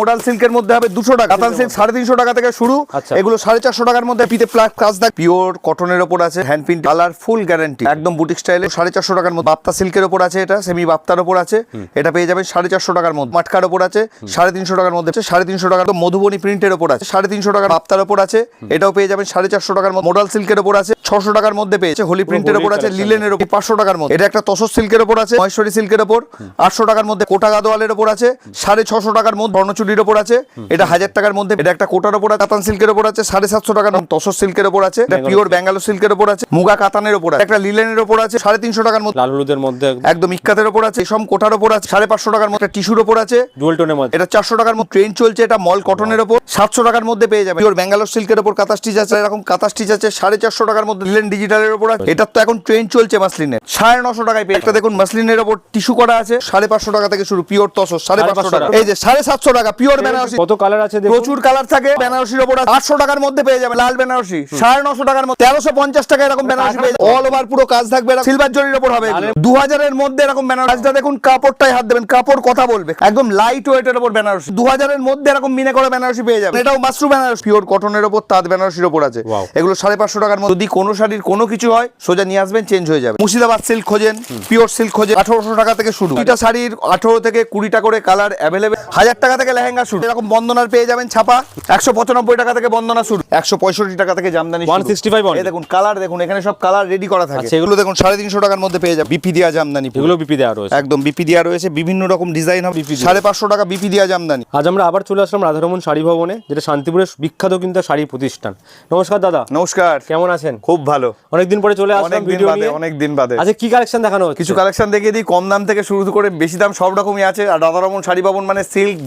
Modal সিল্কের মধ্যে হবে দুশো টাকা। কাতান সিল্ক সাড়ে তিনশো টাকা থেকে শুরু। আচ্ছা। এগুলো সাড়ে চারশো টাকার মধ্যে পিতে প্লাস কাজ দেখ। পিওর কটনের ওপর আছে hand print colour full guarantee একদম বুটিক স্টাইলে সাড়ে চারশো টাকার মধ্যে বাপ্তা সিল্কের ওপর আছে এটা সেমি বাপ্তার ওপর আছে। এটা পেয়ে যাবেন সাড়ে চারশো টাকার মধ্যে। মাটকার ওপর আছে সাড়ে তিনশো টাকার মধ্যে সাড়ে তিনশো টাকার মধুবনী প্রিন্টের ওপর আছে সাড়ে তিনশো টাকার বাপ্তার ওপর আছে। এটাও পেয়ে যাবেন সাড়ে চারশো টাকার মধ্যে। মোডাল সিল্কের ওপর আছে ছশো টাকার মধ্যে পেয়েছে হোলি প্রিন্টের ওপর আছে। লিলেনের ওপর পাঁচশো টাকার মধ্যে। এটা একটা তসর সিল্কের ওপর আছে মহেশ্বরী সিল্কের ওপর। আটশো টাকার মধ্যে কোটা গাদোয়ালের ওপর আছে সাড়ে ছশো টাকার মধ্যে বর্ণচুরির ওপর আছে এটা হাজার টাকার মধ্যে এটা একটা কোটার ওপর কাতান সিল্কের ওপর আছে সাড়ে সাতশো টাকার তসর সিল্কের ওপর আছে এটা পিওর ব্যাঙ্গালোর সিল্কের ওপর আছে মুগা কাতানের ওপর আছে একটা লিলেনের ওপর আছে সাড়ে তিনশো টাকার মধ্যে লাল হলুদের মধ্যে একদম ইক্কাতের ওপর আছে সব কোটার ওপর আছে সাড়ে পাঁচশো টাকার মধ্যে টিস্যুর ওপর আছে ডুয়েল টোনের মধ্যে এটা চারশো টাকার মধ্যে ট্রেন চলছে এটা মল কটনের ওপর সাতশো টাকার মধ্যে পেয়ে যাবে পিওর ব্যাঙ্গালোর সিল্কের ওপর কাতা স্টিচ আছে এরকম কাতা স্টিচ আছে সাড়ে চারশো টাকার মধ্যে লিলেন ডিজিটালের ওপর আছে এটার তো এখন ট্রেন চলছে মাসলিনের সাড়ে নশো টাকায় পেয়ে একটা দেখুন মাসলিনের ওপর টিস্যু করা আছে সাড়ে পাঁচশো টাকা থেকে শুরু পিওর তসর সাড়ে পাঁচশো টাকা এই যে সাড়ে সাতশো টাকা পিওর বেনারসি কত কালার আছে প্রচুর কালার থাকে বেনারসির ওপর আটশো টাকার মধ্যে পেয়ে যাবে লাল বেনারসি সাড়ে নশো টাকার মধ্যে তেরোশো পঞ্চাশ টাকা এরকম বেনারসি পেয়ে অল ওভার পুরো কাজ থাকবে সিলভার জরির ওপর হবে। দু হাজারের মধ্যে এরকম বেনারসি দেখুন কাপড়টাই হাত দেবেন কাপড় কথা বলবে। একদম লাইট ওয়েটের ওপর বেনারসি দু হাজারের মধ্যে এরকম মিনে করে বেনারসি পেয়ে যাবে। এটাও মাশরুম বেনারসি পিওর কটনের ওপর তাঁত বেনারসির ওপর আছে। এগুলো সাড়ে পাঁচশো টাকার মধ্যে। যদি কোনো শাড়ির কোনো কিছু হয় সোজা নিয়ে আসবেন চেঞ্জ হয়ে যাবে। মুর্শিদাবাদ সিল্ক খোঁজেন পিওর সিল্ক খোঁজেন। আঠারোশো টাকা থেকে শুরু এটা শাড়ির আঠারো থেকে কুড়িটা করে কালার অ্যাভেলেবেল হাজার টাকা থেকে লেহেঙ্গা শুরু এরকম বন্দনার পেয়ে যাবেন ছাপা। একশো পঁচানব্বই টাকা থেকে বন্দনা শুরু একশো পঁয়ষট্টি টাকা থেকে জামদানি। 165 only। এই দেখুন কালার দেখুন এখানে সব কালার রেডি করা থাকে। আচ্ছা, এগুলো দেখুন সাড়ে তিনশো টাকার মধ্যে পেয়ে যাবে বিপি দেওয়া জামদানি এগুলো বিপি দেওয়া রয়েছে। একদম বিপি দেওয়া রয়েছে। বিভিন্ন রকম ডিজাইন হবে। সাড়ে পাঁচশো টাকা বিপি দেওয়া জামদানি। আজ আমরা আবার চলে আসলাম রাধারমন শাড়ি ভবনে যেটা শান্তিপুরের বিখ্যাত কিন্তু শাড়ি প্রতিষ্ঠান। নমস্কার দাদা। নমস্কার। কেমন আছেন? খুব ভালো। অনেকদিন পরে চলে আসলাম অনেক দিন ভিডিও বাদে নিয়ে। অনেক দিন বাদে। আচ্ছা কি কালেকশন দেখানো হচ্ছে? কিছু কালেকশন দেখিয়ে দিই। কম দাম থেকে শুরু করে বেশি দাম সব রকমই আছে। আর রাধারমন শাড়ি ভবন মানে সিল্ক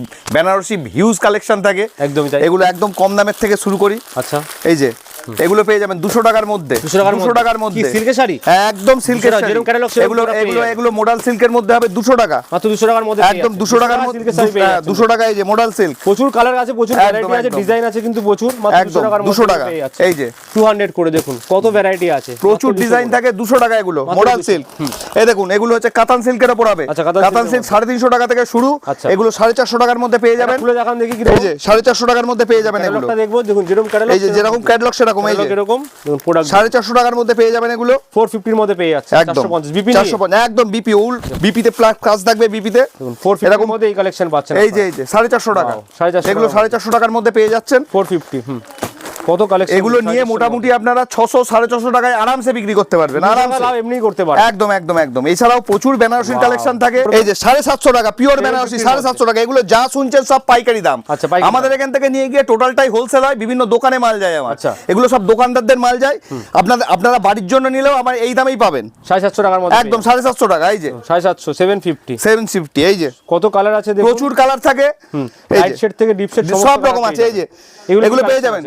বেনারসি হিউজ কালেকশন থাকে। একদমই তাই। এগুলো একদম কম দামের থেকে শুরু করি। আচ্ছা। এই যে এগুলো পেয়ে যাবেন দুশো টাকার মধ্যে। 200 টাকার দুশো মধ্যে? টাকার কি, মধ্যে। সিল্কের শাড়ি? একদম সিল্কের সেরকম এগুলো এগুলো এগুলো মোডাল সিল্কের মধ্যে হবে দুশো টাকা। মাত্র দুশো টাকার মধ্যে একদম। দুশো টাকার মধ্যে শাড়ি। দুশো টাকা এই যে মোডাল সিল্ক প্রচুর কালার আছে প্রচুর ভ্যারাইটি আছে ডিজাইন আছে কিন্তু প্রচুর একদম দুশো টাকা। এই যে। টু হান্ড্রেড করে দেখুন কত ভ্যারাইটি আছে। প্রচুর ডিজাইন থাকে দুশো টাকা এগুলো মোডাল সিল্ক এই দেখুন এগুলো হচ্ছে কাতান সিল্কের ওপর হবে। আচ্ছা, কাতান সিল্ক সাড়ে তিনশো টাকা থেকে শুরু। আচ্ছা। এগুলো সাড়ে চারশো টাকার মধ্যে পেয়ে যাবেন। এই যে সাড়ে চারশো টাকার মধ্যে পেয়ে যাবেন এগুলো। দেখব দেখুন যেরকম এই যে যেরকম ক্যাটলগ সেরকম এই যে এরকম? প্রোডাক্ট সাড়ে চারশো টাকার মধ্যে পেয়ে যাবেন এগুলো। ফোর ফিফটির মধ্যে পেয়ে যাচ্ছে একদম। চারশো বিপি চারশো পঞ্চাশ একদম বিপি উল বিপিতে প্লাস কাজ থাকবে বিপিতে ফোর এরকম মধ্যে এই কালেকশন পাচ্ছেন এই যে এই যে সাড়ে চারশো টাকা। সাড়ে 450 এগুলো সাড়ে চারশো টাকার মধ্যে পেয়ে যাচ্ছেন। Four fifty hmm. কত কালেকশন এগুলো নিয়ে মোটামুটি আপনারা ছশো সাড়ে ছশো টাকায় আরামসে বিক্রি করতে পারবেন। আরামসে। এমনি করতে পারে একদম একদম একদম। এছাড়াও প্রচুর বেনারসির Wow. কালেকশন থাকে। এই যে সাড়ে সাতশো টাকা পিওর বেনারসি সাড়ে সাতশো টাকা এগুলো যা শুনছেন সব পাইকারি দাম। আচ্ছা, আমাদের এখান থেকে নিয়ে গিয়ে টোটালটাই হোলসেল হয় বিভিন্ন দোকানে মাল যায় আমার। আচ্ছা। এগুলো সব দোকানদারদের মাল যায়। আপনাদের আপনারা বাড়ির জন্য নিলেও আমার এই দামেই পাবেন। সাড়ে সাতশো টাকার মধ্যে একদম সাড়ে সাতশো টাকা এই যে। সাড়ে সাতশো সেভেন ফিফটি সেভেন ফিফটি এই যে। কত কালার আছে প্রচুর কালার থাকে। থেকে ডিপ শেড সব রকম আছে এই যে। এগুলো পেয়ে যাবেন।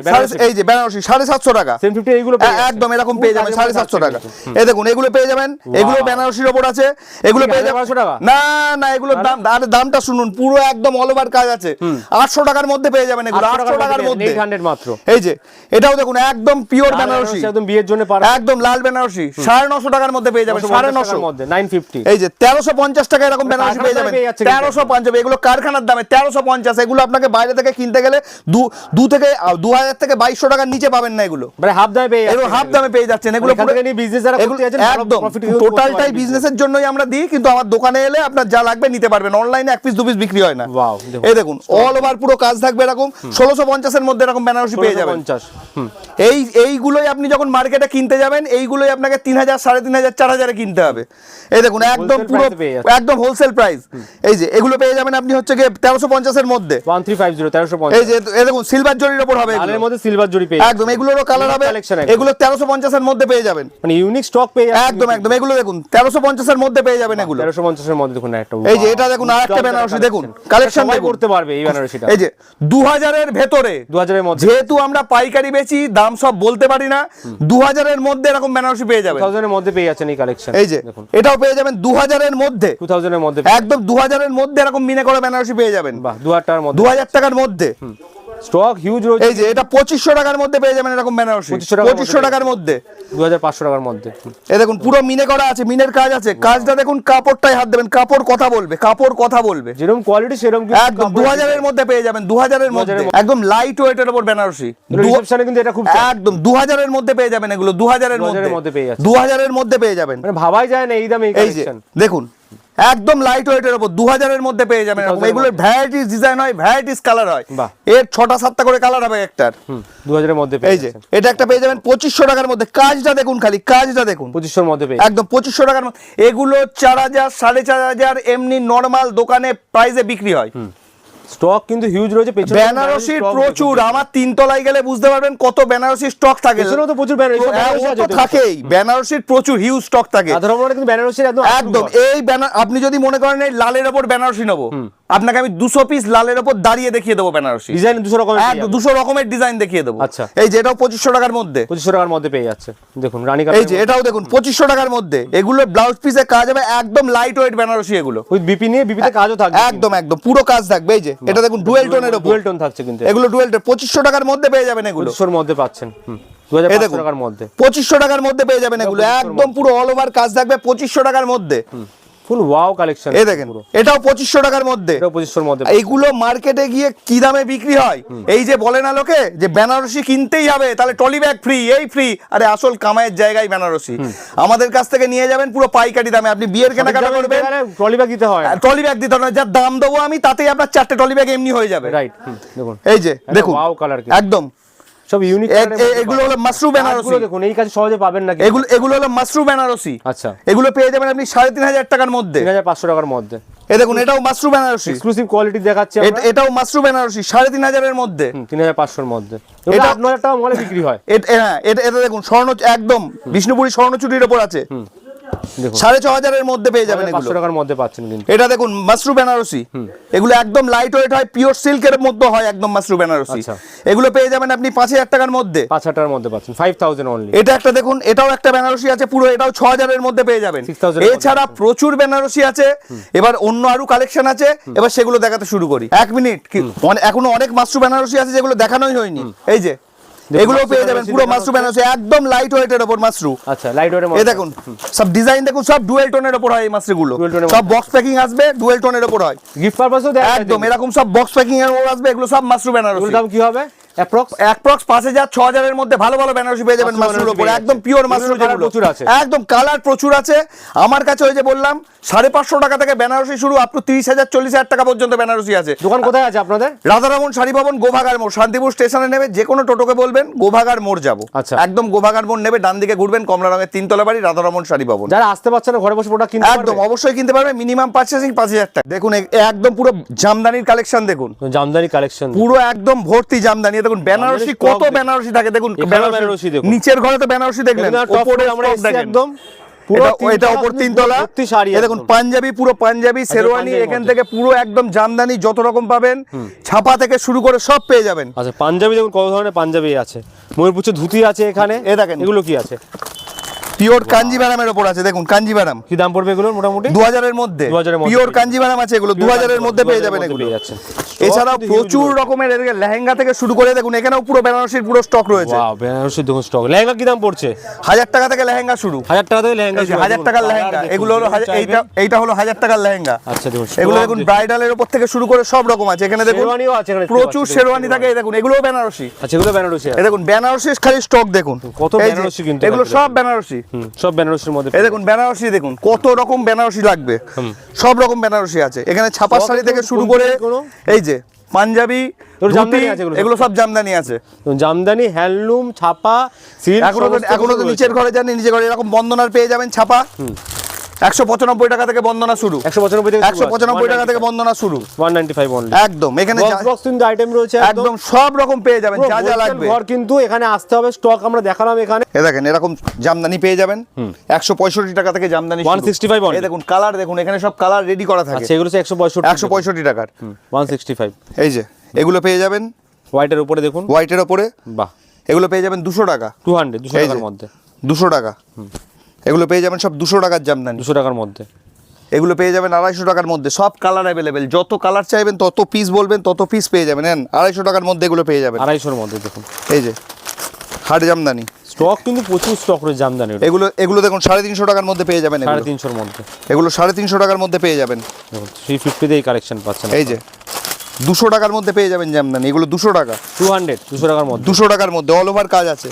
এই যে বেনারসি সাড়ে সাতশো টাকা। এইগুলো। একদম এরকম পেয়ে যাবেন সাড়ে সাতশো টাকা। এই দেখুন এগুলো পেয়ে যাবেন। এগুলো বেনারসির ওপর আছে। এগুলো পেয়ে যাবেন টাকা? না না এগুলোর দাম আরে দামটা শুনুন পুরো একদম অল ওভার কাজ আছে। আটশো টাকার মধ্যে পেয়ে যাবেন এগুলো আটশো টাকার মধ্যে। মাত্র। এই যে এটাও দেখুন একদম পিওর বেনারসি একদম বিয়ের জন্য একদম লাল বেনারসি। সাড়ে নশো টাকার মধ্যে পেয়ে যাবেন সাড়ে নশো মধ্যে নাইন ফিফটি এই যে তেরোশো পঞ্চাশ টাকা এরকম বেনারসি পেয়ে যাবেন। তেরোশো পঞ্চাশ এগুলো কারখানার দামে তেরোশো পঞ্চাশ এগুলো আপনাকে বাইরে থেকে কিনতে গেলে দু থেকে দু হাজার থেকে বাইশশো টাকার নিচে পাবেন না এগুলো। মানে হাফ দামে পেয়ে যাচ্ছেন হাফ দামে পেয়ে যাচ্ছেন। এগুলো একদম। টোটালটাই পারবেন বিজনেসের জন্যই আমরা দিই কিন্তু আমার দোকানে এলে আপনার যা লাগবে নিতে পারবেন। অনলাইনে এক পিস দু পিস বিক্রি হয় না। এই দেখুন অল ওভার পুরো কাজ থাকবে এরকম। ষোলোশো পঞ্চাশের মধ্যে এরকম বেনারসি পেয়ে যাবেন। এই এইগুলোই আপনি যখন মার্কেটে কিনতে যাবেন এইগুলোই আপনাকে তিন হাজার সাড়ে তিন হাজার চার হাজারে কিনতে হবে। এই দেখুন একদম পুরো। একদম হোলসেল প্রাইস এই যে এগুলো পেয়ে যাবেন আপনি হচ্ছে গিয়ে তেরোশো পঞ্চাশের মধ্যে। এই যে দেখুন সিলভার জরির ওপর হবে। লালের মধ্যে সিলভার জড়ি পেয়ে একদম এগুলোরও কালার হবে। এগুলো তেরোশো পঞ্চাশের মধ্যে পেয়ে যাবেন। মানে ইউনিক স্টক পেয়ে একদম একদম এগুলো দেখুন তেরোশো পঞ্চাশের মধ্যে পেয়ে যাবেন এগুলো। তেরোশো পঞ্চাশের মধ্যে দেখুন একটা এই যে এটা দেখুন আর বেনারসি দেখুন কালেকশন করতে পারবে এই বেনারসিটা এই যে দু হাজারের ভেতরে দু হাজারের মধ্যে। যেহেতু আমরা পাইকারি বেচি দাম সব বলতে পারি না দু হাজারের মধ্যে এরকম বেনারসি পেয়ে যাবেন। থাউজেন্ডের মধ্যে পেয়ে যাচ্ছেন এই কালেকশন এই যে এটাও পেয়ে যাবেন দু হাজারের মধ্যে মধ্যে একদম দু হাজারের মধ্যে এরকম মিনে করে বেনারসি পেয়ে যাবেন। বাহ দু হাজার টাকার মধ্যে। দু হাজার টাকার মধ্যে। স্টক হিউজ রয়েছে। এই যে এটা পঁচিশশো টাকার মধ্যে পেয়ে যাবেন এরকম বেনারসি। 2500 টাকার পঁচিশশো মধ্যে টাকার মধ্যে। দু হাজার পাঁচশো টাকার মধ্যে। এ দেখুন পুরো মিনে করা আছে মিনের কাজ আছে। কাজটা দেখুন কাপড়টাই হাত দেবেন কাপড় কথা বলবে কাপড় কথা বলবে। যেরকম কোয়ালিটি সেরকম একদম দু হাজারের মধ্যে পেয়ে যাবেন দু হাজারের মধ্যে। একদম লাইট ওয়েটের ওপর বেনারসি। রিসেপশনে কিন্তু এটা খুব একদম দু হাজারের মধ্যে পেয়ে যাবেন এগুলো দু হাজারের 2000 মধ্যে। এর মধ্যে পেয়ে যাচ্ছে। দু হাজারের মধ্যে পেয়ে যাবেন। মানে ভাবাই যায় না এই দামে এই দেখুন একদম লাইট ওয়েটের উপর। দু হাজারের মধ্যে পেয়ে যাবেন এরকম। এগুলোর ভ্যারাইটিস ডিজাইন হয় ভ্যারাইটিস কালার হয়। এর ছটা সাতটা করে কালার হবে একটার। দু হাজারের মধ্যে পেয়ে এই যে এটা একটা পেয়ে যাবেন পঁচিশশো টাকার মধ্যে। কাজটা দেখুন খালি কাজটা দেখুন। পঁচিশশোর মধ্যে পেয়ে একদম পঁচিশশো টাকার মধ্যে। এগুলো চার হাজার সাড়ে চার হাজার এমনি নর্মাল দোকানে প্রাইসে বিক্রি হয়। স্টক কিন্তু হিউজ রয়েছে পেছনে বেনারসি প্রচুর আমার তিন তলায় গেলে বুঝতে পারবেন কত বেনারসি স্টক থাকে। পেছনেও তো প্রচুর বেনারসি হ্যাঁ, তো। থাকেই বেনারসির প্রচুর হিউজ স্টক থাকে। কিন্তু বেনারসি একদম একদম এই আপনি যদি মনে করেন এই লালের ওপর বেনারসি নেব আপনাকে আমি দুশো পিস লালের ওপর দাঁড়িয়ে দেখিয়ে দেবো বেনারসি। ডিজাইন দুশো রকমের। দুশো রকমের ডিজাইন দেখিয়ে দেবো। আচ্ছা। এই যে এটাও পঁচিশশো টাকার মধ্যে। পঁচিশশো টাকার মধ্যে পেয়ে যাচ্ছে। দেখুন রানী এই যে এটাও দেখুন পঁচিশশো টাকার মধ্যে। এগুলো ব্লাউজ পিসে কাজ হবে একদম লাইট ওয়েট বেনারসি এগুলো। উইথ বিপি নিয়ে বিপিতে কাজও থাকবে একদম একদম পুরো কাজ থাকবে। এই যে এটা দেখুন ডুয়েল টোনের ওপর। ডুয়েল টোন থাকছে কিন্তু। এগুলো ডুয়েল টোন পঁচিশশো টাকার মধ্যে পেয়ে যাবেন এগুলো। পঁচিশশোর মধ্যে পাচ্ছেন। পঁচিশশো টাকার মধ্যে পেয়ে যাবেন এগুলো। একদম পুরো অল ওভার কাজ থাকবে পঁচিশশো টাকার মধ্যে। ফুল ওয়াও কালেকশন এই দেখেন এটাও পঁচিশশো টাকার মধ্যে। এটাও পঁচিশশোর মধ্যে। এইগুলো মার্কেটে গিয়ে কি দামে বিক্রি হয়? এই যে বলে না লোকে যে বেনারসি কিনতেই হবে তাহলে টলি ব্যাগ ফ্রি এই ফ্রি আরে আসল কামাইয়ের জায়গায় বেনারসি। আমাদের কাছ থেকে নিয়ে যাবেন পুরো পাইকারি দামে। আপনি বিয়ের কেনাকাটা করবেন। ট্রলি ব্যাগ দিতে হয়। টলি ব্যাগ দিতে হবে না, যার দাম দেবো আমি তাতেই আপনার চারটে টলি ব্যাগ এমনি হয়ে যাবে। রাইট দেখুন। এই যে দেখুন। ওয়াও কালার একদম। সব ইউনিক এগুলো হলো মাশরুম বেনারসি দেখুন এই কাজ সহজে পাবেন না এগুলো এগুলো হলো মাশরুম বেনারসি আচ্ছা। এগুলো পেয়ে যাবেন আপনি সাড়ে তিন হাজার টাকার মধ্যে। তিন হাজার পাঁচশো টাকার মধ্যে। এ দেখুন এটাও মাশরুম বেনারসি এক্সক্লুসিভ কোয়ালিটি দেখাচ্ছে এটাও মাশরুম বেনারসি সাড়ে তিন হাজারের মধ্যে। তিন হাজার পাঁচশোর মধ্যে। এটা- আপনার টাকা মলে বিক্রি হয়। এটা হ্যাঁ এটা এটা দেখুন স্বর্ণ একদম বিষ্ণুপুরি স্বর্ণচুরির ওপর আছে। সাড়ে ছ হাজারের মধ্যে পেয়ে যাবেন এগুলো পাঁচশো টাকার মধ্যে পাচ্ছেন কিন্তু। এটা দেখুন মাশরু বেনারসি। এগুলো একদম লাইট ওয়েট হয় পিওর সিল্কের মধ্যে হয় একদম মাশরু বেনারসি। আচ্ছা। এগুলো পেয়ে যাবেন আপনি পাঁচ হাজার টাকার মধ্যে। পাঁচ হাজার টাকার মধ্যে পাচ্ছেন ফাইভ থাউজেন্ড অনলি এটা একটা দেখুন এটাও একটা বেনারসি আছে পুরো এটাও ছ হাজারের মধ্যে পেয়ে যাবেন। 6,000 এর মধ্যে। এছাড়া প্রচুর বেনারসি আছে এবার অন্য আরও কালেকশন আছে এবার সেগুলো দেখাতে শুরু করি। এক মিনিট অনে- এখনও অনেক মাশরু বেনারসি আছে যেগুলো দেখানোই হয়নি। এই যে এগুলো পেয়ে যাবেন পুরো মাশরুম আছে বেনারসি একদম লাইট ওয়েটের ওপর মাশরুম আচ্ছা লাইট ওয়েটের এই দেখুন সব ডিজাইন দেখুন সব ডুয়েল টোনের ওপর হয় এই মাশরুমগুলো সব বক্স প্যাকিং আসবে ডুয়েল টোনের উপর হয়। গিফট পারপাসও দেখা একদম এরকম সব বক্স প্যাকিং এর ওপর আসবে এগুলো সব মাশরুম ব্যানার বেনারসি দাম কি হবে? অ্যাপ্রক্স অ্যাপ্রক্স পাঁচ হাজার ছ মধ্যে ভালো ভালো বেনারসি পেয়ে যাবেন মাশরু মাশরুর বেনারসি ওপর পেয়ে একদম পিওর এগুলোর যেগুলো। প্রচুর আছে। একদম কালার প্রচুর আছে। আমার কাছে ওই যে বললাম সাড়ে পাঁচশো টাকা থেকে বেনারসি শুরু আপ টু তিরিশ হাজার চল্লিশ হাজার টাকা পর্যন্ত বেনারসি আছে। দোকান কোথায় আছে আপনাদের? রাধারমন শাড়ি ভবন গোভাগার মোড় শান্তিপুর স্টেশনে নেবে যে কোনো টোটোকে বলবেন গোভাগার মোড় যাব। আচ্ছা। একদম গোভাগার মোড় নেবে ডান দিকে ঘুরবেন কমলা রঙের তিনতলা বাড়ি রাধারমন শাড়ি ভবন। যারা আসতে পারছে না ঘরে বসে প্রোডাক্ট কিনতে একদম অবশ্যই কিনতে পারবে মিনিমাম পারচেসিং পাঁচ হাজার টাকা। দেখুন একদম পুরো জামদানির কালেকশন দেখুন। জামদানি কালেকশন পুরো একদম ভর্তি জামদানি এ দেখুন বেনারসি কত বেনারসি থাকে দেখুন বেনারসি। নিচের ঘরে তো বেনারসি দেখলেন উপরে আমরা দেখেন। একদম এটা- এটা ওপর তিনতলা শাড়ি দেখুন পাঞ্জাবি পুরো পাঞ্জাবি শেরওয়ানি এখান থেকে পুরো একদম জামদানি যত রকম পাবেন ছাপা থেকে শুরু করে সব পেয়ে যাবেন। আচ্ছা পাঞ্জাবি দেখুন কত ধরনের পাঞ্জাবি আছে। ময়ূরপুচ্ছে ধুতি আছে এখানে। এ দেখেন। এগুলো কি আছে? পিওর কাঞ্জিভারামের ওপর আছে দেখুন কাঞ্জিভারাম কি দাম পড়বে এগুলো মোটামুটি? দু হাজারের মধ্যে। 2000 এর মধ্যে। পিওর কাঞ্জিভারাম আছে এগুলো দু হাজারের মধ্যে পেয়ে যাবেন এগুলো। এছাড়াও প্রচুর রকমের এদিকে লেহেঙ্গা থেকে শুরু করে দেখুন এখানেও পুরো বেনারসির পুরো স্টক রয়েছে। ওয়াও বেনারসি দেখুন স্টক লেহেঙ্গা কি দাম পড়ছে? হাজার টাকা থেকে লেহেঙ্গা শুরু। হাজার টাকা থেকে লেহেঙ্গা এই যে শুরু, হাজার দেখুন, টাকার লেহেঙ্গা এগুলো হলো। এইটা এইটা হলো হাজার টাকার লেহেঙ্গা। আচ্ছা দেখুন এগুলো দেখুন। ব্রাইডালের উপর থেকে শুরু করে সব রকম আছে। এখানে দেখুন শেরওয়ানিও আছে এখানে প্রচুর শেরওয়ানি থাকে এই দেখুন এগুলোও বেনারসি আচ্ছা এগুলো বেনারসি এই দেখুন বেনারসির খালি স্টক দেখুন। কত বেনারসি কিন্তু এগুলো সব বেনারসি সব বেনারসির মধ্যে এই দেখুন বেনারসি দেখুন কত রকম বেনারসি লাগবে। সব রকম বেনারসি আছে। এখানে ছাপার শাড়ি থেকে শুরু করে কোনো? এই যে পাঞ্জাবি এগুলো আছে এগুলো সব? জামদানি আছে। জামদানি হ্যান্ডলুম ছাপা সিল্ক এখনও এখনও তো নিচের ঘরে জানি নিচের ঘরে এরকম বন্দনার পেয়ে যাবেন ছাপা। একশো পঁচানব্বই টাকা থেকে বন্দনা শুরু। একশো পঁচানব্বই থেকে একশো পঁচানব্বই টাকা থেকে বন্দনা শুরু। ওয়ান নাইনটি ফাইভ একদম এখানে কিন্তু আইটেম রয়েছে একদম। সব রকম পেয়ে যাবেন যা যা লাগবে। ঘর কিন্তু এখানে আসতে হবে স্টক আমরা দেখালাম এখানে। এ দেখেন এরকম জামদানি পেয়ে যাবেন। একশো পঁয়ষট্টি টাকা থেকে জামদানি 165 only। এই দেখুন কালার দেখুন এখানে সব কালার রেডি করা থাকে। আচ্ছা এগুলো হচ্ছে একশো পঁয়ষট্টি একশো পঁয়ষট্টি টাকার। One sixty five. এই যে এগুলো পেয়ে যাবেন। হোয়াইটের উপরে দেখুন। হোয়াইটের ওপরে বাহ। এগুলো পেয়ে যাবেন দুশো টাকা। টু হান্ড্রেড দুশো। টাকার মধ্যে। দুশো টাকা। এগুলো পেয়ে যাবেন সব দুশো টাকার জামদানি দুশো টাকার মধ্যে। এগুলো পেয়ে যাবেন আড়াইশো টাকার মধ্যে। সব কালার অ্যাভেলেবেল যত কালার চাইবেন তত পিস বলবেন তত পিস পেয়ে যাবেন। হ্যাঁ আড়াইশো টাকার মধ্যে এগুলো পেয়ে যাবেন। আড়াইশোর মধ্যে দেখুন। এই যে হাট জামদানি স্টক কিন্তু প্রচুর স্টক রয়েছে জামদানি এগুলো এগুলো দেখুন সাড়ে তিনশো টাকার মধ্যে পেয়ে যাবেন সাড়ে তিনশোর মধ্যে। এগুলো সাড়ে তিনশো টাকার মধ্যে পেয়ে যাবেন। থ্রি ফিফটিতে এই কালেকশন পাচ্ছেন এই যে দুশো টাকার মধ্যে পেয়ে যাবেন জামদানি এগুলো দুশো টাকা। টু হান্ড্রেড দুশো টাকার মধ্যে। দুশো টাকার মধ্যে অল ওভার কাজ আছে।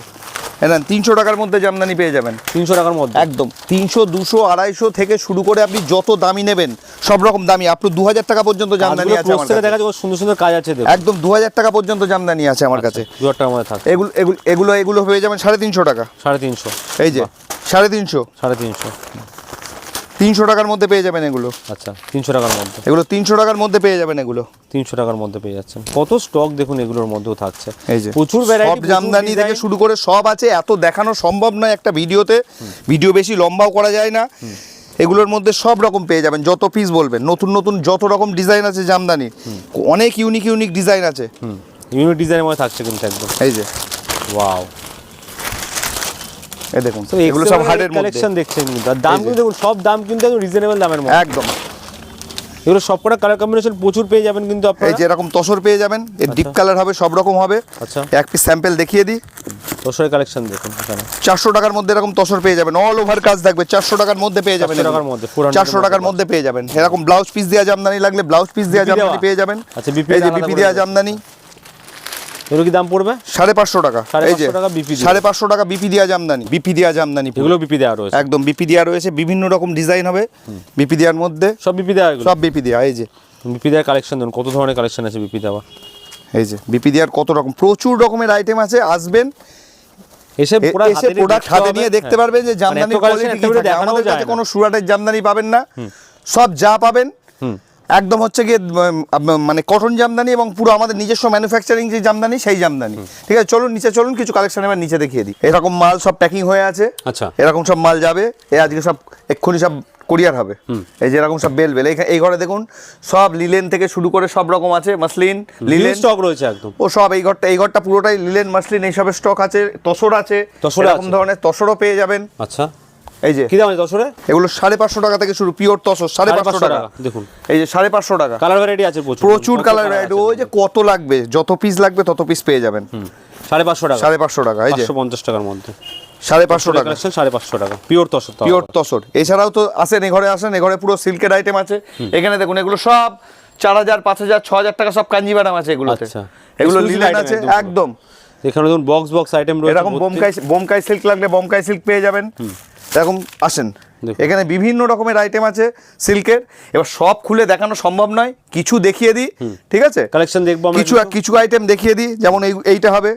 হ্যাঁ তিনশো টাকার মধ্যে জামদানি পেয়ে যাবেন। তিনশো টাকার মধ্যে? একদম। তিনশো দুশো আড়াইশো থেকে শুরু করে আপনি যত দামি নেবেন সব রকম দামি আপনার দু হাজার টাকা পর্যন্ত জামদানি আছে আমার কাছে। দেখা যাচ্ছে সুন্দর সুন্দর কাজ আছে একদম দু হাজার টাকা পর্যন্ত জামদানি আছে আমার কাছে। দু হাজার থাকে। এগুলো এগুলো এগুলো এগুলো হয়ে যাবেন সাড়ে তিনশো টাকা। সাড়ে তিনশো। এই যে সাড়ে তিনশো। সাড়ে তিনশো। তিনশো টাকার মধ্যে পেয়ে যাবেন এগুলো। আচ্ছা তিনশো টাকার মধ্যে। এগুলো তিনশো টাকার মধ্যে পেয়ে যাবেন এগুলো। তিনশো টাকার মধ্যে পেয়ে যাচ্ছেন। কত স্টক দেখুন এগুলোর মধ্যেও থাকছে। এই যে প্রচুর সব জামদানি থেকে শুরু করে সব আছে এত দেখানো সম্ভব নয় একটা ভিডিওতে। ভিডিও বেশি লম্বাও করা যায় না। এগুলোর মধ্যে সব রকম পেয়ে যাবেন যত পিস বলবেন। নতুন নতুন যত রকম ডিজাইন আছে জামদানি অনেক ইউনিক ইউনিক ডিজাইন আছে। ইউনিক ডিজাইনের মধ্যে থাকছে কিন্তু একদম। এই যে। ওয়াও এই দেখুন তো এগুলো সব হার্ডের মধ্যে। কালেকশন দেখছেন কিন্তু। দাম কিন্তু দেখুন সব দাম কিন্তু একদম রিজনেবল দামের মধ্যে। একদম। এগুলো সবকটা কালার কম্বিনেশন প্রচুর পেয়ে যাবেন কিন্তু এই আপনারা। যে এরকম তসর পেয়ে যাবেন এর ডিপ কালার হবে সব রকম হবে। আচ্ছা। এক পিস স্যাম্পল দেখিয়ে দিই। দশরের কালেকশন দেখুন চারশো টাকার মধ্যে এরকম তসর পেয়ে যাবেন। অল ওভার কাজ থাকবে চারশো টাকার মধ্যে পেয়ে যাবেন 400 টাকার মধ্যে, 400 চারশো টাকার মধ্যে পেয়ে যাবেন। এরকম ব্লাউজ পিস দেওয়া জামদানি লাগলে ব্লাউজ পিস দেওয়া জামদানি পেয়ে যাবেন। আচ্ছা, এই বিপি দেওয়া জামদানি। এগুলো কি দাম পড়বে? সাড়ে পাঁচশো টাকা। এই যে। সাড়ে পাঁচশো টাকা বিপি দেওয়া জামদানি বিপি দেওয়া জামদানি এগুলো বিপি দেওয়া রয়েছে। একদম বিপি দেওয়া রয়েছে বিভিন্ন রকম ডিজাইন হবে। বিপি দেওয়ার মধ্যে সব বিপি দেওয়া সব বিপি দেওয়া এই যে। বিপি দেওয়ার কালেকশন দেখুন কত ধরনের কালেকশন আছে বিপি দেওয়া? এই যে বিপি দেওয়ার কত রকম প্রচুর রকমের আইটেম আছে আসবেন। এসে এসে প্রোডাক্ট হাতে নিয়ে দেখতে পারবেন যে জামদানির কোয়ালিটি কি থাকে। আমাদের কাছে কোনো সুরাটের জামদানি পাবেন না। সব যা পাবেন একদম হচ্ছে গিয়ে মানে কটন জামদানি এবং পুরো আমাদের নিজস্ব ম্যানুফ্যাকচারিং যে জামদানি সেই জামদানি। ঠিক আছে চলুন নিচে চলুন কিছু কালেকশন এবার নিচে দেখিয়ে দিই। এরকম মাল সব প্যাকিং হয়ে আছে। আচ্ছা। এরকম সব মাল যাবে এ আজকে সব এক্ষুনি সব কোরিয়ার হবে। এই যে এরকম সব বেল বেল এই ঘরে দেখুন সব লিলেন থেকে শুরু করে সব রকম আছে মাসলিন লিলেন স্টক রয়েছে একদম। ও সব এই ঘরটা এই ঘরটা পুরোটাই লিলেন মাসলিন এইসবের স্টক আছে তসর আছে তসর এরকম ধরনের তসরও পেয়ে যাবেন। আচ্ছা। এই যে কি দাম আছে দশরে এগুলো সাড়ে পাঁচশো টাকা থেকে শুরু পিওর তসর সাড়ে পাঁচশো টাকা। দেখুন। এই যে সাড়ে পাঁচশো টাকা। কালার ভ্যারাইটি আছে প্রচুর। কালার ভ্যারাইটি ওই যে কত লাগবে যত পিস লাগবে তত পিস পেয়ে যাবেন। সাড়ে পাঁচশো টাকা। সাড়ে পাঁচশো টাকা এই যে। পঞ্চাশ টাকার মধ্যে। সাড়ে পাঁচশো টাকা। সাড়ে পাঁচশো টাকা। Pure tussar pure tussar. এছাড়াও তো আসেন এ ঘরে আসেন এ ঘরে পুরো সিল্কের আইটেম আছে। এখানে দেখুন এগুলো সব চার হাজার পাঁচ হাজার ছ হাজার টাকা সব কাঞ্জি কাঞ্জিবারাম আছে এগুলোতে। আচ্ছা। এগুলো Exclusive লিলেন আছে একদম। এখানে দেখুন বক্স বক্স আইটেম রয়েছে এরকম বোমকাই বোমকাই সিল্ক লাগলে বোমকাই সিল্ক পেয়ে যাবেন। এরকম আসেন। এখানে বিভিন্ন রকমের আইটেম আছে সিল্কের। এবার সব খুলে দেখানো সম্ভব নয় কিছু দেখিয়ে দিই ঠিক আছে কালেকশন দেখব কিছু কিছু আইটেম দেখিয়ে দিই যেমন এই এইটা হবে।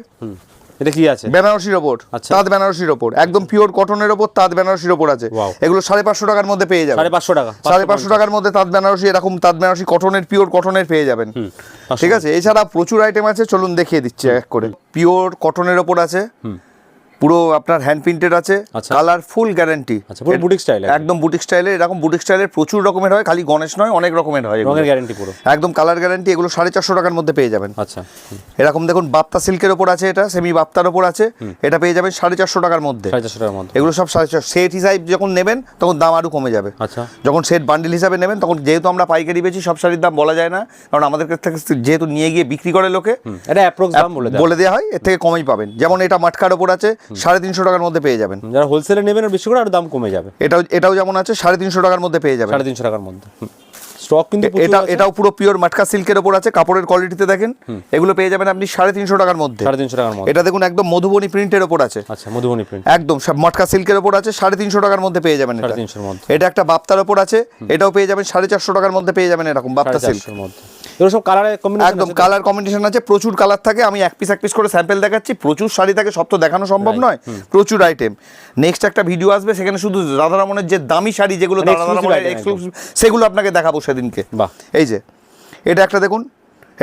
এটা কি আছে? বেনারসির ওপর আচ্ছা। তাঁত বেনারসির ওপর একদম পিওর কটনের ওপর তাঁত বেনারসির ওপর আছে। এগুলো সাড়ে পাঁচশো টাকার মধ্যে পেয়ে যাবেন। সাড়ে পাঁচশো টাকা সাড়ে পাঁচশো টাকার মধ্যে তাঁত বেনারসি এরকম তাঁত বেনারসি কটনের পিওর কটনের পেয়ে যাবেন। ঠিক আছে? এছাড়া প্রচুর আইটেম আছে চলুন দেখিয়ে দিচ্ছি এক করে। পিওর কটনের ওপর আছে। পুরো আপনার হ্যান্ড প্রিন্টেড আছে আচ্ছা। কালার ফুল গ্যারান্টি আচ্ছা, পুরো boutique style একদম। বুটিক স্টাইলের এরকম বুটিক স্টাইলের প্রচুর রকমের হয় খালি গণেশ নয় অনেক রকমের হয়। রঙের গ্যারান্টি পুরো। একদম কালার গ্যারান্টি এগুলো সাড়ে চারশো টাকার মধ্যে পেয়ে যাবেন। আচ্ছা। এরকম দেখুন বাপ্তা সিল্কের ওপর আছে এটা সেমি বাপ্তার ওপর আছে এটা পেয়ে যাবেন সাড়ে চারশো টাকার মধ্যে। সাড়ে চারশো টাকার মধ্যে। এগুলো সব সাড়ে চারশো সেট হিসাবে যখন নেবেন তখন দাম আরও কমে যাবে। আচ্ছা। যখন সেট বান্ডিল হিসাবে নেবেন তখন যেহেতু আমরা পাইকারি বেচি সব শাড়ির দাম বলা যায় না কারণ আমাদের কাছ থেকে যেহেতু নিয়ে গিয়ে বিক্রি করে লোকে এটা অ্যাপ্রক্স দাম বলে দেওয়া হয় এর থেকে কমেই পাবেন। যেমন এটা মাটকার ওপর আছে সাড়ে তিনশো টাকার মধ্যে পেয়ে যাবেন। যারা হোলসেলে নেবেন বেশি করে আরও দাম কমে যাবে। এটাও এটাও যেমন আছে সাড়ে তিনশো টাকার মধ্যে পেয়ে যাবেন। সাড়ে তিনশো টাকার মধ্যে। স্টক কিন্তু এটা এটাও পুরো পিওর মাটকা সিল্কের ওপর আছে কাপড়ের কোয়ালিটিতে দেখেন। এগুলো পেয়ে যাবেন আপনি সাড়ে তিনশো টাকার মধ্যে। সাড়ে তিনশো টাকার মধ্যে। এটা দেখুন একদম মধুবনী প্রিন্টের ওপর আছে। আচ্ছা মধুবনী প্রিন্ট একদম সব মটকা সিল্কের ওপর আছে সাড়ে তিনশো টাকার মধ্যে পেয়ে যাবেন সাড়ে এটা এটা একটা বাপ্তার ওপর আছে এটাও পেয়ে যাবেন সাড়ে চারশো টাকার মধ্যে পেয়ে যাবেন এরকম বাপ্তা সাড়ে সিল্ক চারশোর মধ্যে। সব কালারের কম্বিনেশন একদম কালার কম্বিনেশন আছে প্রচুর কালার থাকে আমি এক পিস এক পিস করে স্যাম্পল দেখাচ্ছি প্রচুর শাড়ি থাকে সব তো দেখানো সম্ভব নয় প্রচুর আইটেম নেক্সট একটা ভিডিও আসবে সেখানে শুধু রাধারমনের যে দামি শাড়ি যেগুলো মানে সেগুলো আপনাকে দেখাবো সেদিনকে। এই যে এটা একটা দেখুন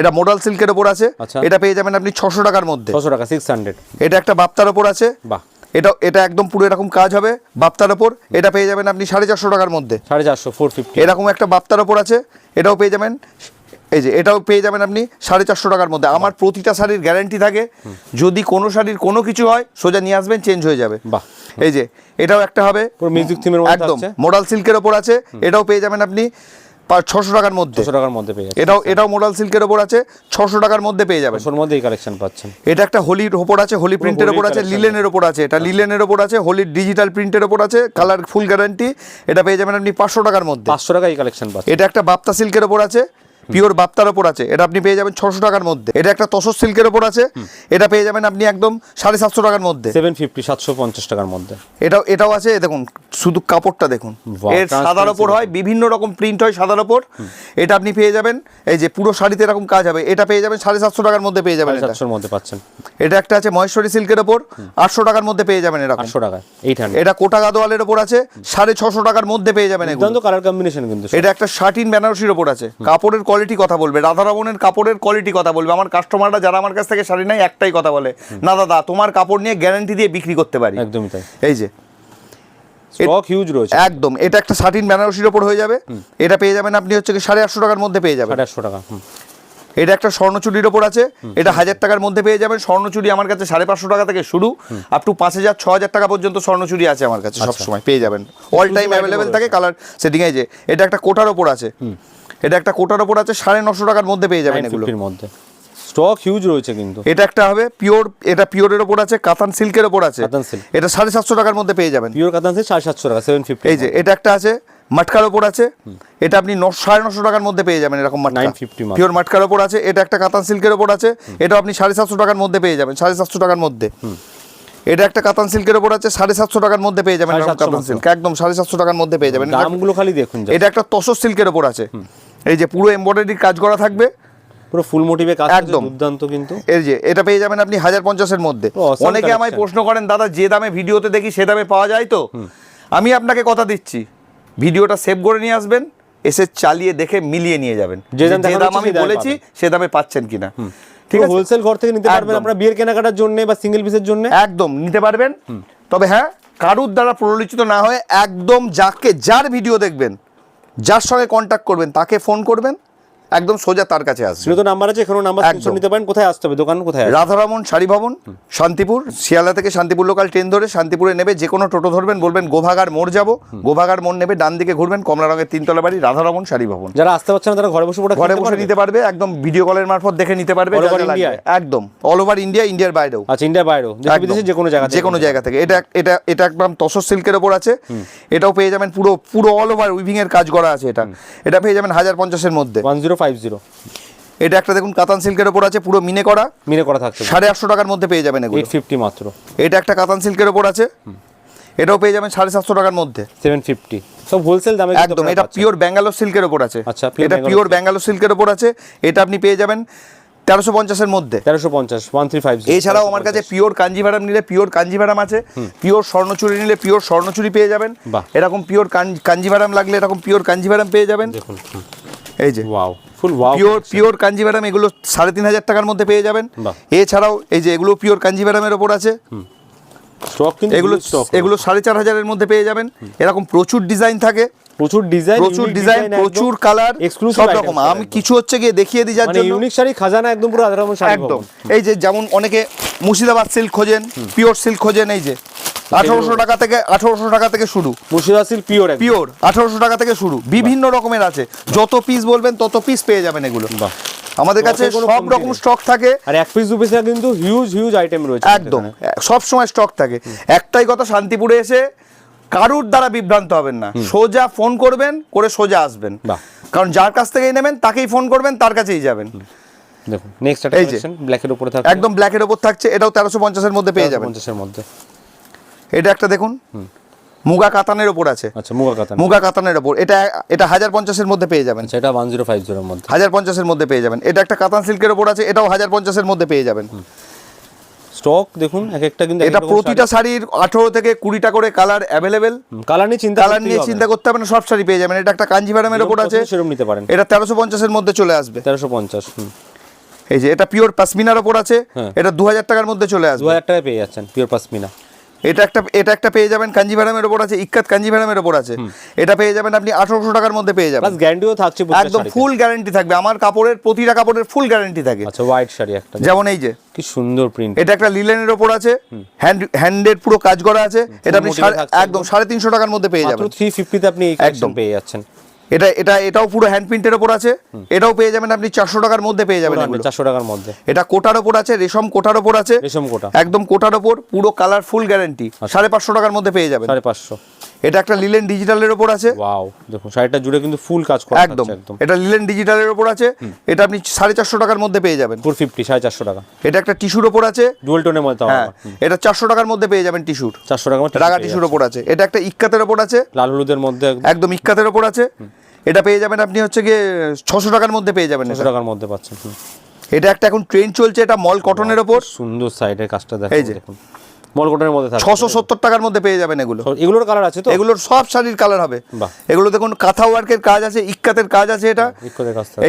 এটা মোডাল সিল্কের ওপর আছে আচ্ছা। এটা পেয়ে যাবেন আপনি ছশো টাকার মধ্যে। ছশো টাকা সিক্স হান্ড্রেড এটা একটা বাপ্তার ওপর আছে বাহ। এটা এটা একদম পুরো এরকম কাজ হবে বাপ্তার ওপর এটা পেয়ে যাবেন আপনি সাড়ে চারশো টাকার মধ্যে। সাড়ে চারশো ফোর ফিফটি এরকম একটা বাপ্তার ওপর আছে এটাও পেয়ে যাবেন এই যে এটাও পেয়ে যাবেন আপনি সাড়ে চারশো টাকার মধ্যে। আমার প্রতিটা শাড়ির গ্যারান্টি থাকে। যদি কোনো শাড়ির কোনো কিছু হয় সোজা নিয়ে আসবেন চেঞ্জ হয়ে যাবে। বাহ। এই যে এটাও একটা হবে। মিউজিক থিমের একদম। মোডাল সিল্কের ওপর আছে। এটাও পেয়ে যাবেন আপনি ছশো টাকার মধ্যে। দুশো টাকার মধ্যে পেয়ে এটাও এটাও মোডাল সিল্কের ওপর আছে। ছশো টাকার মধ্যে পেয়ে যাবেন। দুশোর মধ্যে এই কালেকশন পাচ্ছেন। এটা একটা হোলির ওপর আছে হোলি প্রিন্টের ওপর আছে লিলেনের ওপর আছে। এটা লিলেনের ওপর আছে হোলির ডিজিটাল প্রিন্টের ওপর আছে কালার ফুল গ্যারান্টি এটা পেয়ে যাবেন আপনি পাঁচশো টাকার মধ্যে। পাঁচশো টাকা এই কালেকশন পাচ্ছেন। এটা একটা বাপ্তা সিল্কের ওপর আছে। পিওর বাপ্তার ওপর আছে। এটা আপনি পেয়ে যাবেন ছশো টাকার মধ্যে। এটা একটা তসর সিল্কের ওপর আছে। এটা পেয়ে যাবেন আপনি একদম সাড়ে সাতশো টাকার মধ্যে। সেভেন ফিফটি সাতশো পঞ্চাশ টাকার মধ্যে। এটাও এটাও আছে দেখুন শুধু কাপড়টা দেখুন। এর সাদার ওপর হয় বিভিন্ন রকম প্রিন্ট হয় সাদার ওপর। এটা আপনি পেয়ে যাবেন এই যে পুরো শাড়িতে এরকম কাজ হবে এটা পেয়ে যাবেন সাড়ে সাতশো টাকার মধ্যে পেয়ে যাবেন সাতশোর মধ্যে পাচ্ছেন। এটা একটা আছে মহেশ্বরী সিল্কের ওপর আটশো টাকার মধ্যে পেয়ে যাবেন এরকম। আটশো টাকা এইট এটা কোটা গাদোয়ালের ওপর আছে সাড়ে ছশো টাকার মধ্যে পেয়ে যাবেন এগুলো। কালার কম্বিনেশন কিন্তু এটা একটা শার্টিন বেনারসির ওপর আছে। কাপড়ের কোয়ালিটি কথা বলবে। রাধারমণের কাপড়ের কোয়ালিটি কথা বলবে। আমার কাস্টমাররা যারা আমার কাছ থেকে শাড়ি নেয় একটাই কথা বলে না দাদা তোমার কাপড় নিয়ে গ্যারান্টি দিয়ে বিক্রি করতে পারি। একদমই তাই। এই যে। স্টক হিউজ রয়েছে। একদম। এটা একটা শার্টিন বেনারসির ওপর হয়ে যাবে। এটা পেয়ে যাবেন আপনি হচ্ছে সাড়ে আটশো টাকার মধ্যে পেয়ে যাবেন। সাড়ে আটশো টাকা। এটা একটা স্বর্ণচুরির ওপর আছে। এটা হাজার টাকার মধ্যে পেয়ে যাবেন। স্বর্ণচুরি আমার কাছে সাড়ে পাঁচশো টাকা থেকে শুরু। আপ টু পাঁচ হাজার ছ হাজার টাকা পর্যন্ত স্বর্ণচুরি আছে আমার কাছে সবসময়। পেয়ে যাবেন। অল টাইম অ্যাভেলেবেল থাকে কালার সেটিং এই যে এটা একটা কোটার ওপর আছে। এটা একটা কোটার ওপর আছে সাড়ে নশো টাকার মধ্যে পেয়ে যাবেন এগুলো। মধ্যে। স্টক হিউজ রয়েছে কিন্তু। এটা একটা হবে পিওর এটা পিওরের ওপর আছে কাতান সিল্কের ওপর আছে। কাতান silk। এটা সাড়ে সাতশো টাকার মধ্যে পেয়ে যাবেন। পিওর কাতান থেকে সাড়ে সাতশো টাকা সেভেন ফিফটি এই যে এটা একটা আছে মাটকার ওপর আছে। এটা আপনি সাড়ে নশো টাকার মধ্যে পেয়ে যাবেন এরকম মাটকা। 950 পিওর মাটকার ওপর আছে এটা একটা কাতান সিল্কের ওপর আছে এটা আপনি সাড়ে সাতশো টাকার মধ্যে পেয়ে যাবেন সাড়ে সাতশো টাকার মধ্যে। এটা একটা কাতান সিল্কের ওপর আছে সাড়ে সাতশো টাকার মধ্যে পেয়ে যাবেন কাতান সিল্ক। একদম সাড়ে সাতশো টাকার মধ্যে পেয়ে যাবেন। দামগুলো খালি দেখুন এটা একটা তসর সিল্কের ওপর আছে। এই যে পুরো এমব্রয়ডারির কাজ করা থাকবে। পুরো ফুল মোটিভে কাজ একদম। দুর্দান্ত কিন্তু। এই যে এটা পেয়ে যাবেন আপনি হাজার পঞ্চাশের মধ্যে। অনেকে আমায় প্রশ্ন করেন দাদা যে দামে ভিডিওতে দেখি সে দামে পাওয়া যায় তো? আমি আপনাকে কথা দিচ্ছি। ভিডিওটা সেভ করে নিয়ে আসবেন এসে চালিয়ে দেখে মিলিয়ে নিয়ে যাবেন। যে দাম আমি বলেছি সে দামে পাচ্ছেন কিনা। ঠিক আছে? হোলসেল ঘর থেকে নিতে পারবেন। আপনারা বিয়ের কেনাকাটার জন্য বা সিঙ্গেল পিসের জন্য? একদম নিতে পারবেন। তবে হ্যাঁ কারুর দ্বারা প্ররোচিত না হয়ে একদম যাকে যার ভিডিও দেখবেন যার সঙ্গে কন্ট্যাক্ট করবেন তাকে ফোন করবেন একদম সোজা তার কাছে আসবে। তো নাম্বার আছে এখানেও নাম্বার। স্ক্রিনশট নিতে পারেন কোথায় আসতে হবে? দোকান কোথায় রাধারমন শাড়ি ভবন শান্তিপুর শিয়ালদা থেকে শান্তিপুর লোকাল ট্রেন ধরে শান্তিপুরে নেবে যে কোনো টোটো ধরবেন বলবেন গোভাগার মোড় যাব। গোভাগার মোড় নেবে ডান দিকে ঘুরবেন কমলা রঙের তিনতলা বাড়ি রাধারমন শাড়ি ভবন যারা আসতে পারছে না তারা ঘরে বসে ঘরে বসে নিতে পারবে একদম ভিডিও কলের মারফত দেখে নিতে পারবে? একদম অল ওভার ইন্ডিয়া ইন্ডিয়ার বাইরেও। আচ্ছা ইন্ডিয়ার বাইরেও। বিদেশে যে কোনো জায়গা যে কোনো জায়গা থেকে। এটা এটা এটা একদম তসর সিল্কের ওপর আছে। এটাও পেয়ে যাবেন পুরো পুরো অল ওভার উইভিং এর কাজ করা আছে এটা। এটা পেয়ে যাবেন হাজার পঞ্চাশের মধ্যে। ওয়ান জিরো ফাইভ জিরো এটা একটা দেখুন কাতান সিল্কের ওপর আছে পুরো মিনে করা। মিনে করা থাকছে। সাড়ে আটশো টাকার মধ্যে পেয়ে যাবেন এইট ফিফটি মাত্র। এটা একটা কাতান সিল্কের ওপর আছে এটাও পেয়ে যাবেন সাড়ে সাতশো টাকার মধ্যে। Seven fifty. সব হোলসেল দামে একদম এটা পিওর ব্যাঙ্গালোর সিল্কের ওপর আছে। আচ্ছা, এটা পিওর ব্যাঙ্গালোর সিল্কের ওপর আছে এটা আপনি পেয়ে যাবেন তেরোশো পঞ্চাশের মধ্যে। তেরোশো পঞ্চাশ ওয়ান থ্রি ফাইভ এছাড়াও আমার কাছে পিওর কাঞ্জিভারাম নিলে পিওর কাঞ্জিভারাম আছে পিওর স্বর্ণচুরি নিলে পিওর স্বর্ণচুরি পেয়ে যাবেন। এরকম পিওর কাঞ্জিভারাম লাগলে এরকম পিওর কাঞ্জিভারাম পেয়ে যাবেন। দেখুন। এই যে। Wow full pure pure Kanjivaram এগুলো সাড়ে তিন হাজার টাকার মধ্যে পেয়ে যাবেন। এছাড়াও এই যে এগুলো পিওর কাঞ্জিভারামের ওপর আছে। স্টক কিন্তু এগুলো এগুলো সাড়ে চার হাজারের মধ্যে পেয়ে যাবেন। এরকম প্রচুর ডিজাইন থাকে। প্রচুর ডিজাইন প্রচুর ডিজাইন প্রচুর কালার সব রকম। আমি কিছু হচ্ছে গিয়ে দেখিয়ে দিই যার মানে জন্য। ইউনিক শাড়ি খাজানা একদম পুরো শাড়ি একদম। এই যে যেমন অনেকে মুর্শিদাবাদ সিল্ক খোঁজেন পিওর সিল্ক খোঁজেন এই যে। আঠারোশো টাকা থেকে আঠারোশো টাকা থেকে শুরু। মুর্শিদাবাদ সিল পিওর পিওর আঠারোশো টাকা থেকে শুরু। বিভিন্ন রকমের আছে। যত পিস বলবেন তত পিস পেয়ে যাবেন এগুলো। আমাদের কাছে সব রকম স্টক থাকে। আর এক পিস দু পিস কিন্তু হিউজ হিউজ আইটেম রয়েছে একদম। সব সময় স্টক থাকে। একটাই কথা শান্তিপুরে এসে কারুর দ্বারা বিভ্রান্ত হবেন না। সোজা ফোন করবেন করে সোজা আসবেন। কারণ যার কাছ থেকেই নেবেন তাকেই ফোন করবেন তার কাছেই যাবেন। দেখুন নেক্সট একটা ব্ল্যাকের উপরে একদম ব্ল্যাকের ওপর থাকছে। এটাও তেরোশো পঞ্চাশের মধ্যে পেয়ে যাবেন। পঞ্চাশের মধ্যে। এটা একটা দেখুন। মুগা কাতানের ওপর আছে। আচ্ছা মুগা কাতান। মুগা কাতানের ওপর। এটা এটা হাজার পঞ্চাশের মধ্যে পেয়ে যাবেন। সেটা এটা ওয়ান জিরো ফাইভ জিরোর মধ্যে। হাজার পঞ্চাশের মধ্যে পেয়ে যাবেন। এটা একটা কাতান সিল্কের ওপর আছে এটাও হাজার পঞ্চাশের মধ্যে পেয়ে যাবেন। স্টক দেখুন এক একটা কিন্তু এটা প্রতিটা শাড়ির আঠেরো থেকে কুড়িটা করে কালার অ্যাভেলেবেল কালার নিয়ে চিন্তা কালার নিয়ে চিন্তা করতে হবে না সব শাড়ি পেয়ে যাবেন। এটা একটা কাঞ্জিভারামের ওপর আছে। সেরকম নিতে পারেন। এটা তেরোশো পঞ্চাশের মধ্যে চলে আসবে। তেরোশো পঞ্চাশ এই যে এটা পিওর পাসমিনার ওপর আছে। হ্যাঁ। এটা দু হাজার টাকার মধ্যে চলে আসবে। দু হাজার টাকায় পেয়ে যাচ্ছেন পিওর পাসমিনা এটা একটা এটা একটা পেয়ে যাবেন কাঞ্জিভারামের ওপর আছে ইক্কাত কাঞ্জিভারামের ওপর আছে। এটা পেয়ে যাবেন আপনি আঠারোশো টাকার মধ্যে পেয়ে যাবেন। গ্যারান্টিও থাকছে একদম ফুল গ্যারান্টি থাকবে। আমার কাপড়ের প্রতিটা কাপড়ের ফুল গ্যারান্টি থাকে। আচ্ছা হোয়াইট শাড়ি একটা। যেমন এই যে। কি সুন্দর প্রিন্ট এটা একটা লিলেনের ওপর আছে। হ্যান্ড হ্যান্ডেড পুরো কাজ করা আছে। এটা আপনি একদম সাড়ে তিনশো টাকার মধ্যে পেয়ে যাবেন। থ্রি ফিফটিতে আপনি একদম। পেয়ে যাচ্ছেন। এটা এটা এটাও পুরো হ্যান্ড প্রিন্টের ওপর আছে। এটাও পেয়ে যাবেন আপনি চারশো টাকার মধ্যে পেয়ে যাবেন এগুলো। চারশো টাকার মধ্যে। এটা কোটার ওপর আছে রেশম কোটার ওপর আছে। রেশম কোটা। একদম কোটার ওপর পুরো কালারফুল গ্যারেন্টি গ্যারান্টি সাড়ে পাঁচশো টাকার মধ্যে পেয়ে যাবেন। সাড়ে পাঁচশো। এটা একটা লিলেন ডিজিটালের ওপর আছে। ওয়াও দেখুন শাড়িটা জুড়ে কিন্তু ফুল কাজ করা একদম। একদম। এটা লিলেন ডিজিটালের ওপর আছে। এটা আপনি সাড়ে চারশো টাকার মধ্যে পেয়ে যাবেন। ফোর ফিফটি সাড়ে চারশো টাকা। এটা একটা টিস্যুর ওপর আছে। ডুয়েল টোনের মধ্যে হ্যাঁ এটা চারশো টাকার মধ্যে পেয়ে যাবেন টিস্যুর চারশো টাকা মধ্যে রাগা টিস্যুর ওপর আছে। এটা একটা ইক্কাতের ওপর আছে। লাল হলুদের মধ্যে একদম। ইক্কাতের ওপর আছে। এটা পেয়ে যাবেন আপনি হচ্ছে গিয়ে ছশো টাকার মধ্যে পেয়ে যাবেন ছশো। টাকার মধ্যে পাচ্ছেন এটা একটা এখন ট্রেন চলছে এটা মল কটনের ওপর। সুন্দর সাইডের কাজটা। দেখুন। মলকোটের মধ্যে থাকে ছশো সত্তর টাকার মধ্যে পেয়ে যাবেন এগুলো। এগুলোর কালার আছে তো? এগুলোর সব শাড়ির কালার হবে। এগুলো দেখুন কাঁথা ওয়ার্কের কাজ আছে ইক্কাতের কাজ আছে এটা।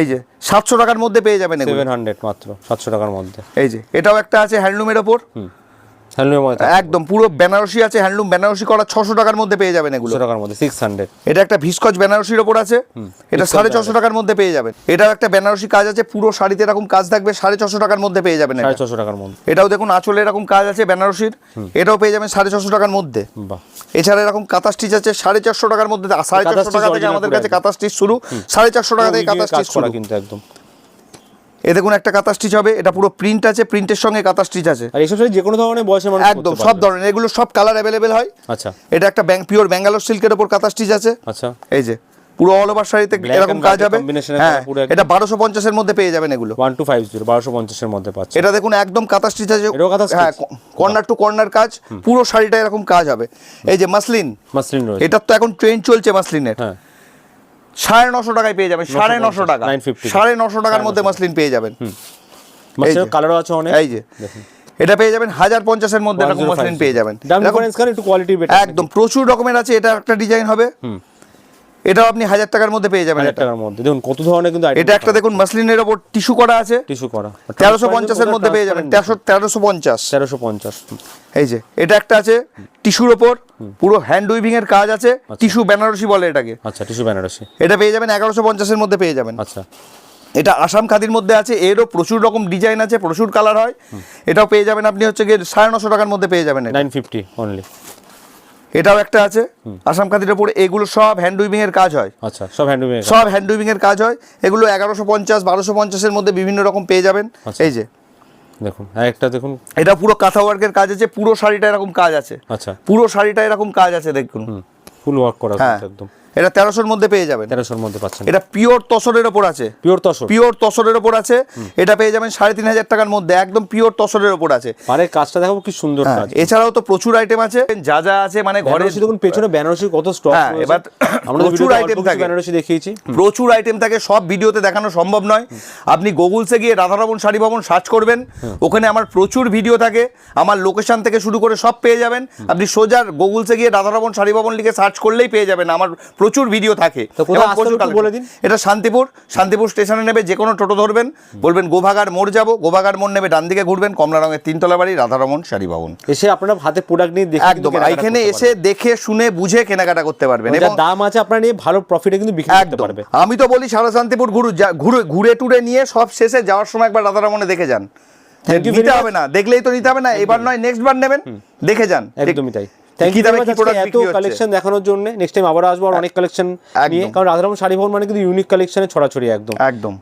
এই যে সাতশো টাকার মধ্যে পেয়ে যাবেন সেভেন হান্ড্রেড মাত্র সাতশো টাকার মধ্যে। এই যে এটাও একটা আছে হ্যান্ডলুমের ওপর। একদম পুরো বেনারসি আছে হ্যান্ডলুম বেনারসি করা ছশো টাকার মধ্যে পেয়ে যাবেন এগুলো। টাকার মধ্যে সিক্স হান্ড্রেড এটা একটা ভিসকচ বেনারসির ওপর আছে এটা সাড়ে ছশো টাকার মধ্যে পেয়ে যাবেন। এটাও একটা বেনারসি কাজ আছে পুরো শাড়িতে এরকম কাজ থাকবে সাড়ে ছশো টাকার মধ্যে পেয়ে যাবেন সাড়ে ছশো টাকার মধ্যে। এটাও দেখুন আঁচলে এরকম কাজ আছে বেনারসির এটাও পেয়ে যাবেন সাড়ে ছশো টাকার মধ্যে। এছাড়া এরকম কাঁথা স্টিচ আছে সাড়ে চারশো টাকার মধ্যে সাড়ে চারশো টাকা থেকে আমাদের কাছে। কাঁথা স্টিচ শুরু সাড়ে চারশো টাকা থেকে কাঁথা স্টিচ শুরু। কিন্তু একদম। এ দেখুন একটা কাঁথা স্টিচ হবে এটা পুরো প্রিন্ট আছে প্রিন্টের সঙ্গে কাঁথা স্টিচ আছে। আর এইসব যে কোনো ধরনের বয়সের মানুষ একদম সব ধরনের এগুলো সব কালার অ্যাভেলেবেল হয়। আচ্ছা। এটা একটা ব্যাং পিওর ব্যাঙ্গালোর সিল্কের ওপর কাঁথা স্টিচ আছে। আচ্ছা। এই যে পুরো অল ওভার শাড়িতে এরকম কাজ হবে। হ্যাঁ। এটা বারোশো পঞ্চাশের মধ্যে পেয়ে যাবেন এগুলো। ওয়ান টু ফাইভ জিরো বারোশো পঞ্চাশের মধ্যে পাচ্ছে এটা দেখুন একদম কাঁথা স্টিচ আছে? হ্যাঁ কর্নার টু কর্নার কাজ পুরো শাড়িটা এরকম কাজ হবে। এই যে মাসলিন মাসলিন রয়েছে। এটার তো এখন ট্রেন চলছে মাসলিনের। হ্যাঁ। সাড়ে নশো টাকায় পেয়ে যাবেন সাড়ে নশো টাকা। সাড়ে নশো টাকার মধ্যে মাসলিন পেয়ে যাবেন। কালারও আছে অনেক। এই যে এটা পেয়ে যাবেন হাজার পঞ্চাশের মধ্যে এরকম মাসলিন পেয়ে যাবেন। একদম প্রচুর রকমের আছে এটা একটা ডিজাইন হবে। এটাও আপনি হাজার টাকার মধ্যে পেয়ে যাবেন টাকার মধ্যে। দেখুন কত ধরনের কিন্তু এটা একটা দেখুন মাসলিনের ওপর টিস্যু করা আছে। টিস্যু করা। তেরোশো পঞ্চাশের মধ্যে পেয়ে যাবেন। তেরোশো তেরোশো পঞ্চাশ। তেরোশো পঞ্চাশ। এই যে এটা একটা আছে টিস্যুর ওপর। পুরো হ্যান্ড উইভিং এর কাজ আছে। টিস্যু বেনারসি বলে এটাকে। আচ্ছা টিস্যু বেনারসি। এটা পেয়ে যাবেন এগারোশো পঞ্চাশের মধ্যে পেয়ে যাবেন। আচ্ছা। এটা আসাম খাদির মধ্যে আছে। এরও প্রচুর রকম ডিজাইন আছে প্রচুর কালার হয়। এটাও পেয়ে যাবেন আপনি হচ্ছে গিয়ে সাড়ে নশো টাকার মধ্যে পেয়ে যাবেন। নাইন ফিফটি অনলি এটাও একটা আছে। আসাম খাদির ওপর এগুলো সব হ্যান্ড উইভিং এর কাজ হয়। আচ্ছা সব উইভিং সব হ্যান্ড উইভিং এর কাজ হয়। এগুলো এগারোশো পঞ্চাশ বারোশো পঞ্চাশের মধ্যে বিভিন্ন রকম পেয়ে যাবেন। আচ্ছা। এই যে। দেখুন একটা দেখুন। এটা পুরো কাঁথা ওয়ার্কের কাজ আছে পুরো শাড়িটা এরকম কাজ আছে। আচ্ছা। পুরো শাড়িটা এরকম কাজ আছে দেখুন। ফুল ওয়ার্ক করা হ্যাঁ। একদম। এটা তেরোশোর মধ্যে পেয়ে যাবেন। তেরোশোর মধ্যে পাচ্ছেন। এটা পিওর তসরের ওপর আছে। পিওর তসর? পিওর তসরের ওপর আছে। এটা পেয়ে যাবেন সাড়ে তিন হাজার টাকার মধ্যে। একদম পিওর তসরের ওপর আছে। পারে কাজটা দেখো কি সুন্দর হ্যাঁ, কাজ। এছাড়াও তো প্রচুর আইটেম আছে। যা যা আছে মানে ঘরে দেখুন পেছনে বেনারসি কত স্টক হ্যাঁ, এবার আমরা প্রচুর অল্প থাকে। বেনারসি দেখিয়েছি। প্রচুর আইটেম থাকে। সব ভিডিওতে দেখানো সম্ভব নয়। আপনি গুগলসে গিয়ে রাধারমন শাড়ি ভবন সার্চ করবেন ওখানে আমার প্রচুর ভিডিও থাকে। আমার লোকেশন থেকে শুরু করে সব পেয়ে যাবেন। আপনি সোজা গুগলসে গিয়ে রাধারমন শাড়ি ভবন লিখে সার্চ করলেই পেয়ে যাবেন। আমার প্রচুর ভিডিও থাকে। বলে দিন। এটা শান্তিপুর। শান্তিপুর স্টেশনে নেবে যে কোনো টোটো ধরবেন। বলবেন গোভাগার মোড় যাব। গোভাগার মোড় নেবে ডান দিকে ঘুরবেন কমলা রঙের তিনতলা বাড়ি রাধারমন শাড়ি ভবন এসে আপনারা হাতে প্রোডাক্ট নিয়ে দেখে একদম। এখানে এসে দেখে শুনে বুঝে কেনাকাটা করতে পারবেন এবং দাম আছে আপনারা নিয়ে ভালো প্রফিটে কিন্তু বিক্রি করতে আমি তো বলি সারা শান্তিপুর ঘুরু ঘুরে ঘুরে টুরে নিয়ে সব শেষে যাওয়ার সময় একবার রাধারমনে দেখে যান। নিতে হবে না দেখলেই তো নিতে হবে না। এবার নয় নেক্সট বার নেবেন দেখে যান। একদমই তাই। থ্যাংক ইউ এত কালেকশন দেখানোর জন্য নেক্সট টাইম আবার আসব আর অনেক কালেকশন নিয়ে। কারণ রাধারাম শাড়ি ভবন মানে কিন্তু ইউনিক কালেকশনে ছড়াছড়ি একদম। একদম।